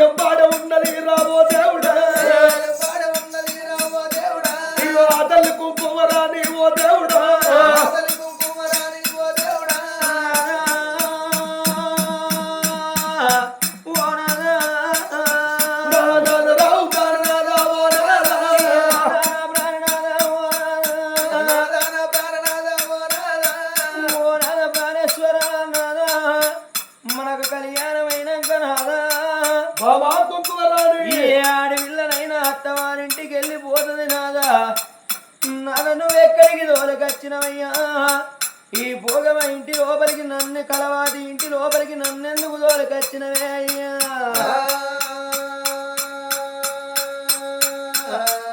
ఎంబాడ ఉన్నది రాబోతే ఏ ఆడపిల్లనైనా అత్తవారింటికి వెళ్ళిపోతుంది నాదా నాదా నువ్వు ఎక్కడికి దోలకొచ్చినవయ్యా? ఈ భోగమ ఇంటి లోపలికి నన్ను కలవాది ఇంటి లోపలికి నన్నెందుకు దోలకొచ్చినవే అయ్యా?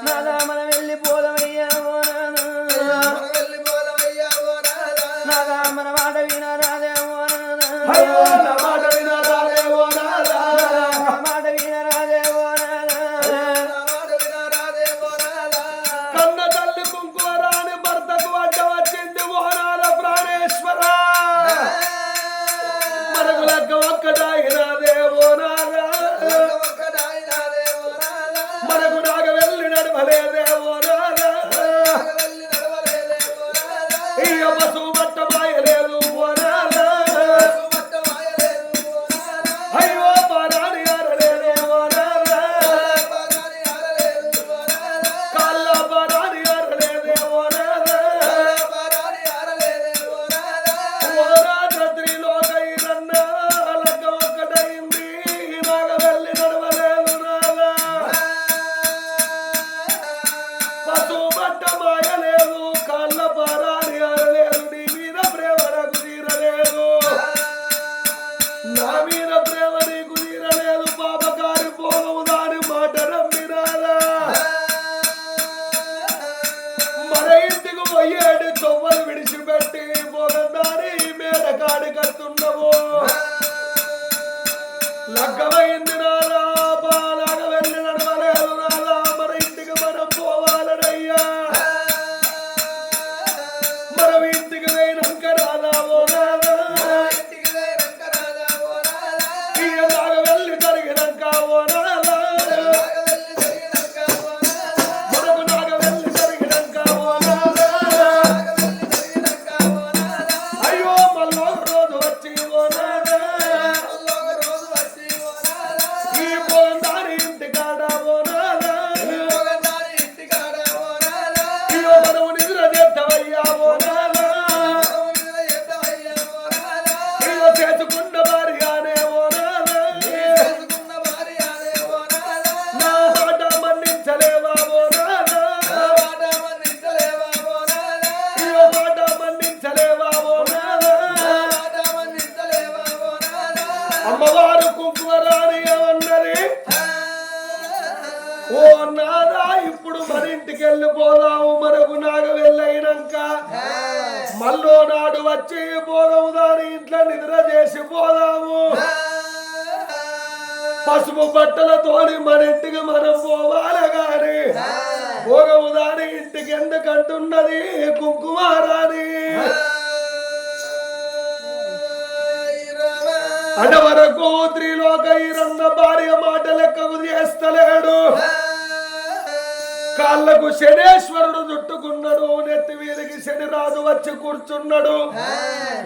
నాదా మనం వెళ్ళిపోదామయ్యా ఓ నాదా. మన వెళ్ళిపోదమయ్యా ఓ నాదా నాదా మన మాట వినరాదే వెళ్ళి నడవలేదే ఓ మన ఇంటికి వెళ్ళిపోదాము మనకు నాగ వెళ్ళయినాక మళ్ళో నాడు వచ్చి పోదాము దాని ఇంట్లో నిద్ర చేసి పోదాము. పసుపు బట్టలతోని మన ఇంటికి మనం పోవాలి గాని. భోగము దాని ఇంటికి ఎందుకంటున్నది? కుంకుమారాని అడ వరకు త్రిలోక ఈరన్న భార్య మాట లెక్కకు చేస్తలేడు కాళ్ళకు శనేశ్వరుడు చుట్టుకున్నాడు నెత్తి వీరికి శని రాజు వచ్చి కూర్చున్నాడు.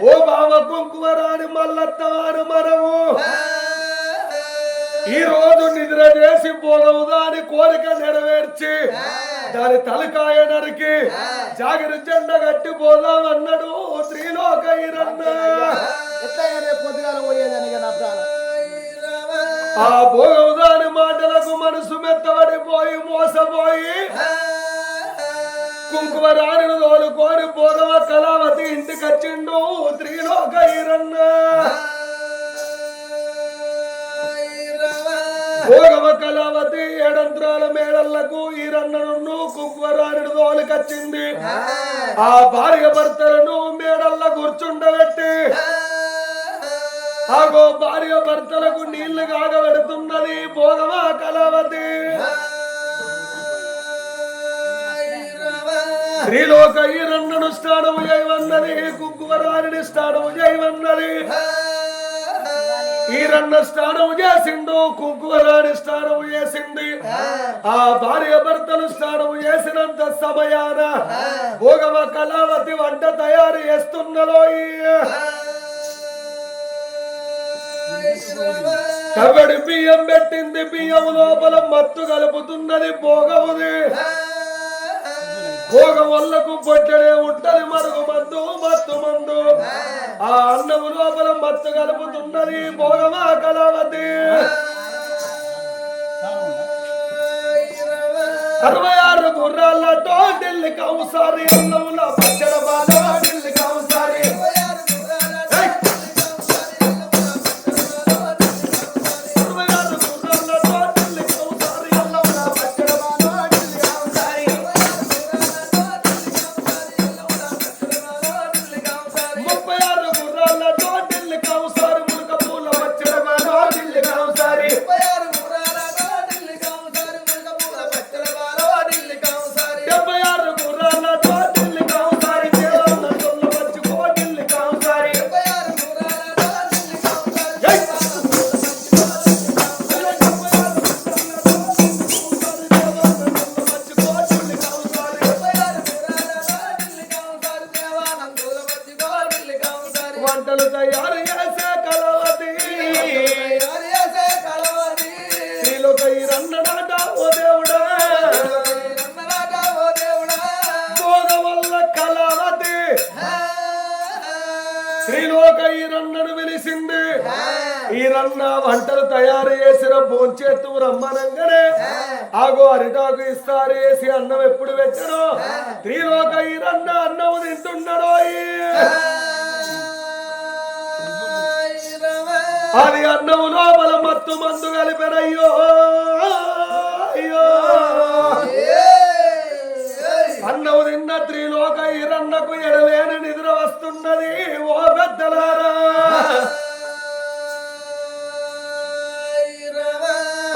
ఓ బావ కుంకుమరాని మల్లత్తవారు మనము. ఈ రోజు నిద్ర చేసి పోగవు దాని కోరిక నెరవేర్చి దాని తలకాయ నరికి జాగిరి జెండ కట్టి పోదాం అన్నాడు త్రిలోక ఈరన్న ఎట్లయినా రేపు పొద్దుగాల పోయేదని ఇక నా ప్రాణం. ఆ భోగవు దాని మాటలకు మనసు మెత్తబడిపోయి మోసపోయి కుంకుమ రాణిని తోలుకొని పోదవ కళావతి ఇంటికి వచ్చిండు త్రిలోక ఈరన్న. భోగవ కళావతి ఏడంత్రాల మేడళ్ళకు ఈరన్నను కుంకుమ రాణిని తోలుకొచ్చింది. ఆ భార్య భర్తలను మేడల్ల కూర్చుండబెట్టి ఆగో భార్య భర్తలకు నీళ్ళు కాగబెడుతున్నది. భోగవ కళావతి శ్రీలోక ఈరన్నను స్నానము చేయవన్నది కుంకుమరాణిని స్నానము చేయవన్నది రన్న స్నానం చేసిండు కుంకుమరాణి స్నానం చేసింది ఆ భార్య భర్తలు స్నానం చేసినంత సమయాన. భోగమ కళావతి వంట తయారు చేస్తున్నలో కబడి బియ్యం పెట్టింది బియ్యం లోపల మత్తు కలుపుతున్నది భోగముది. భోగం వల్లకు పొట్టడే ఉంటది మరుగు మందు మత్తు మందు. ఆ అన్నము లోపల మత్తు కలుపుతున్నది భోగమా కలవతి. అరవై ఆరు గుర్రాలతో ఢిల్లీ కౌసారి అన్నముల పచ్చడ బాధ ఢిల్లీ కౌసారి రన్నడాట ఓ దేవుడా? భోగ వల్ల కలవతి స్త్రీలోక ఈ రన్నను వెలిసింది. ఈ రన్న వంటలు తయారు చేసిన భోంచేత్తు రమ్మనంగానే ఆగో అరిటాకు ఇస్తారు వేసి అన్నం ఎప్పుడు పెట్టను స్త్రీలోక ఈ రన్న అన్నం తింటున్నాడో అది అన్నము లోపల మత్తు మందు కలిపెనయ్యో. త్రిలోక ఇరన్నకు ఎడలేని నిద్ర వస్తున్నది ఓ పెద్దలారా.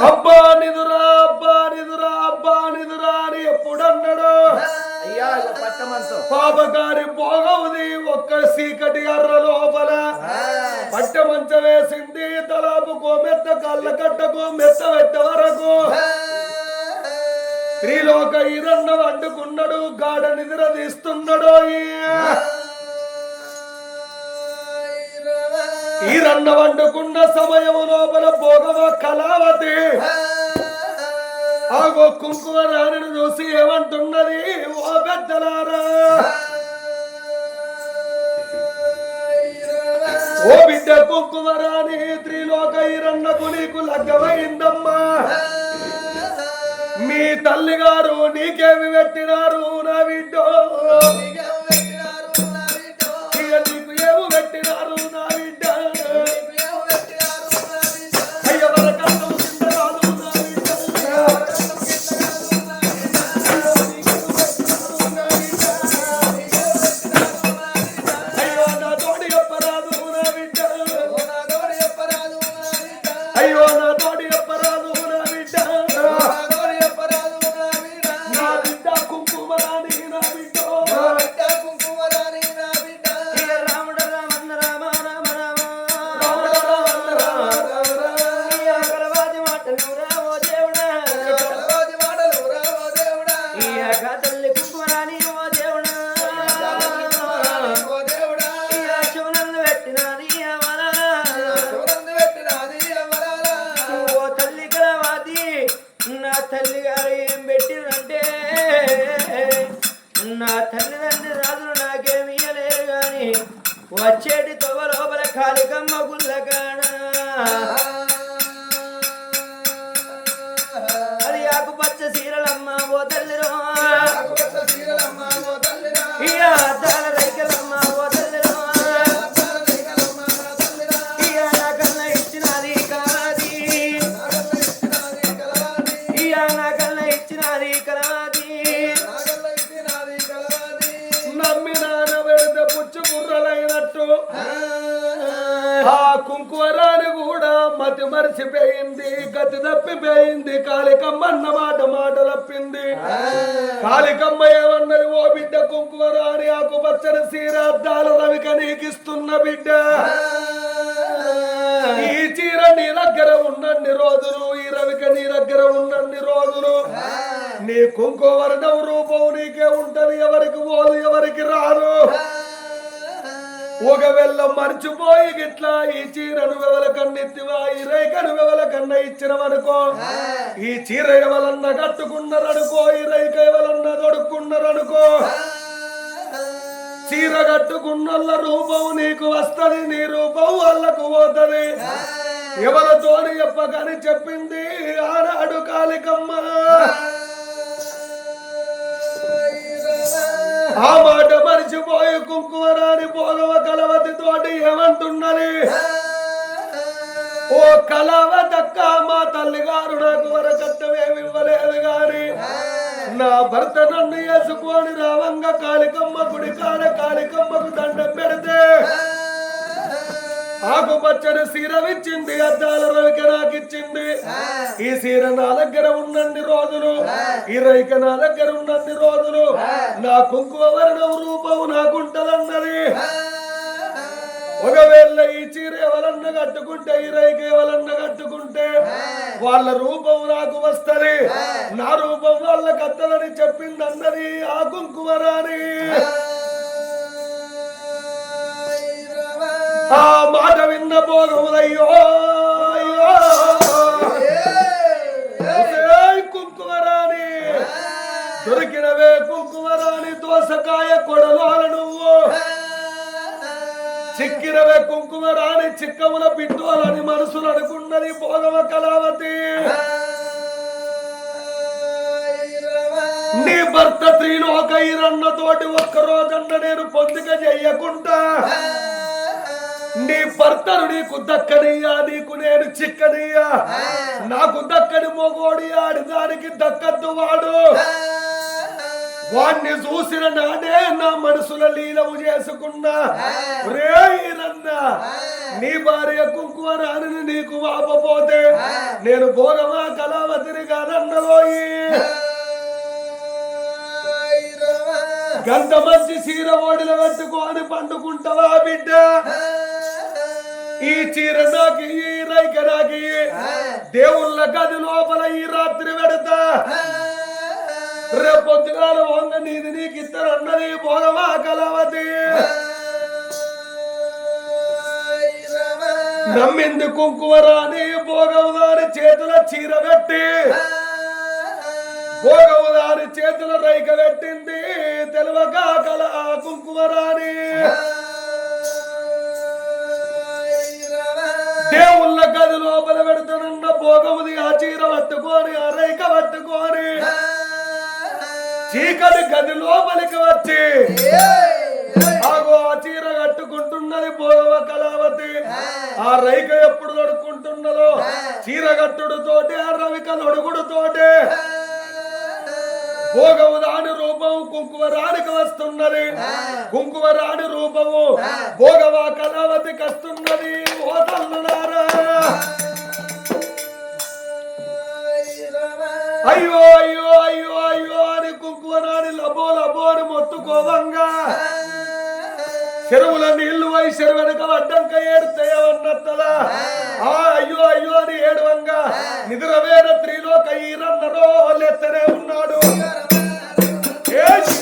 అబ్బా నిదురా అబ్బా నిదురా అబ్బా నిదురా అని ఎప్పుడన్నాడు? పాపకారి పోగవుది ఒక్క సీకటి అర్ర లోపల. పట్ట మంచ వేసింది తలాపుకో మెత్త కళ్ళ కట్టకో మెత్త పెట్ట వరకు. త్రిలోక ఈరన్న వండుకున్నాడు గాఢ నిద్ర తీస్తున్నాడు ఈరన్న వండుకున్న సమయము లోపల భోగవ కళావతి. ఆగో కుంకుమ రాణిని చూసి ఏమంటున్నది ఓ పెద్దలారా? ఓ బిడ్డ కుంకుమ రాణి త్రిలోక ఈరన్నకు నీకు లగ్గమైందమ్మా. తల్లి గారు నీకేమి పెట్టినారు నా బిడ్డ? వచ్చేటి తొవ లోపల కాలికమ్మ గుల్లకాడ అది ఆకుపచ్చ సీరలమ్మ ఓ తల్లిరో. అద్దాల రైకలమ్మ ఆ కుంకుమరాని కూడా మతి మరిచిపోయింది గతి తప్పిపోయింది కాళికమ్మ అన్న మాట మాట తప్పింది. కాళికమ్మ ఏమన్నది? ఓ బిడ్డ కుంకుమరాని ఆకుపచ్చని సీర అద్దాల రవిక నీకిస్తున్న బిడ్డ. ఈ చీర నీ దగ్గర ఉన్నన్ని రోజులు ఈ రవిక నీ దగ్గర ఉన్నన్ని రోజులు. నీ కుంకుమరణం రూపం నీకే ఉంటది ఎవరికి పోదు ఎవరికి రాదు. ఒకవేళ మర్చిపోయి గిట్లా ఈ చీరను వెవల కన్నెత్తివా? ఈ రేఖను వెవల కన్న ఇచ్చినవనుకో. ఈ చీర ఎవలన్నా కట్టుకున్నారనుకో ఈ రేఖ ఎవలన్నా తొడుక్కున్నారనుకో చీర కట్టుకున్నోళ్ళ రూపం నీకు వస్తది నీ రూపం వాళ్ళకు పోతది. ఎవరితోని చెప్పకని చెప్పింది ఆనాడు కాలికమ్మ ఆ మాట మరిచిపోయి కుంకుమరాని పోగవ కలవతి తోటి ఏమంటున్నది? ఓ కలవతక్క మా తల్లి గారు నాకు వరకట్టమేమి ఇవ్వలేదు గాని నా భర్త నన్ను వేసుకొని రావంగా కాళికమ్మ గుడి కాడ కాళికమ్మకు దండ ఆకుపచ్చని సీరవిచ్చింది అద్దాల రవిక నాకు ఇచ్చింది ఈ సీర నా దగ్గర ఉన్నన్ని రోజులు ఈ రైక నా దగ్గర ఉన్నన్ని రోజులు నా కుంకుమ వర్ణం రూపం నాకుంటదన్నది. ఒకవేళ ఈ చీర ఎవరన్నా కట్టుకుంటే ఈ రైక ఎవరన్నా కట్టుకుంటే వాళ్ళ రూపం నాకు వస్తది. నా రూపం వాళ్ళకి అత్తదని చెప్పింది అన్నది ఆ. కుంకుమరాని ఆ మాట విన్న భోగములయ్యో కుంకుమరాణి. దొరికినవే కుంకుమరాణి దోసకాయ కొడలోల నువ్వు. చిక్కినవే కుంకుమరాణి చిక్కముల పిట్టోలని మనసులు అనుకున్నది భోగమ కళావతి. నీ భర్త త్రీలోక ఈరన్న తోటి ఒక్క రోజన్న నేను పొందిక చెయ్యకుండా నీ భర్తను నీకు దక్కనియా నీకు నేను చిక్కనియా నాకు దక్కని మొగోడి ఆడి దానికి దక్కద్దు వాడు. వాణ్ణి చూసిన నాడే నా మనసుల లీలము చేసుకున్నా. రే ఈరన్న నీ భార్య కుంకుమ రాని నీకు వాపపోతే నేను భోగమా కళావతిని కాదన్నలోయి గంట మంచి సీర ఓడిల పెట్టుకొని పండుకుంటావా బిడ్డ? ఈ చీర నాకు ఈ రైక నాకు. దేవుళ్ళ గది లోపల ఈ రాత్రి పెడతా. రేపొద్దుగాల వంగ నీది నీకు ఇద్దరు అన్నది భోగమా కలవతి నమ్మింది కుంకుమరాని భోగవుదారి చేతుల చీర పెట్టి. భోగవుదారి చేతుల రైక పెట్టింది తెలవక కల కుంకుమరాని దేవుళ్ళ గది లోపల పెడుతున్న భోగముది ఆ చీర పట్టుకొని ఆ రైక పట్టుకొని చీకటి గది లోపలికి వచ్చి ఆగో ఆ చీర కట్టుకుంటున్నది భోగవ కళావతి. ఆ రైక ఎప్పుడు తొడుక్కుంటున్నదో చీర కట్టుడు తోటి ఆ రవిక తొడుగుడు తోటి భోగము రాని రూపం కుంకుమ రానికి వస్తున్నది. కుంకుమ రాని రూపము భోగవ కళావతికి వస్తున్నది. అయ్యో అయ్యో అయ్యో అయ్యో అని కుంకుమనాడి లబో లబో అని మొత్తుకోవంగా. చెరువుల నీళ్ళు వై చెరువు వెనక అడ్డంక ఏడుతాయన్నత్తలా ఆ అయ్యో అయ్యో అని ఏడవంగా. నిద్రవేర త్రిలోక ఈరన్నరో లెత్తనే ఉన్నాడు. ఏష్!